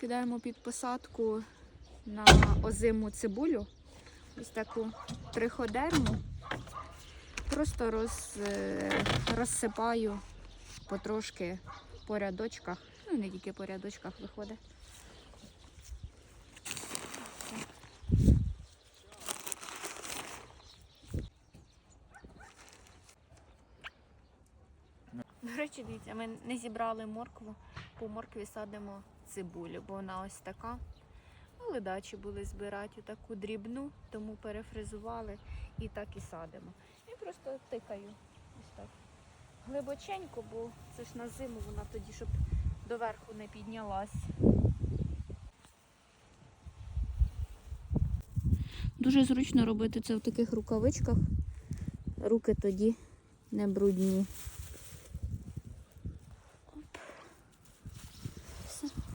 Кидаємо під посадку на озиму цибулю. Ось таку триходерму. Просто роз, е, розсипаю потрошки по рядочках. Ну, не тільки по рядочках виходить. До речі, дивіться, ми не зібрали моркву, по моркві садимо цибулю, бо вона ось така. Ну, ледачі були збирати таку дрібну, тому перефризували і так і садимо. І просто тикаю ось так. Глибоченько, бо це ж на зиму вона тоді, щоб доверху не піднялась. Дуже зручно робити це в таких рукавичках. Руки тоді не брудні.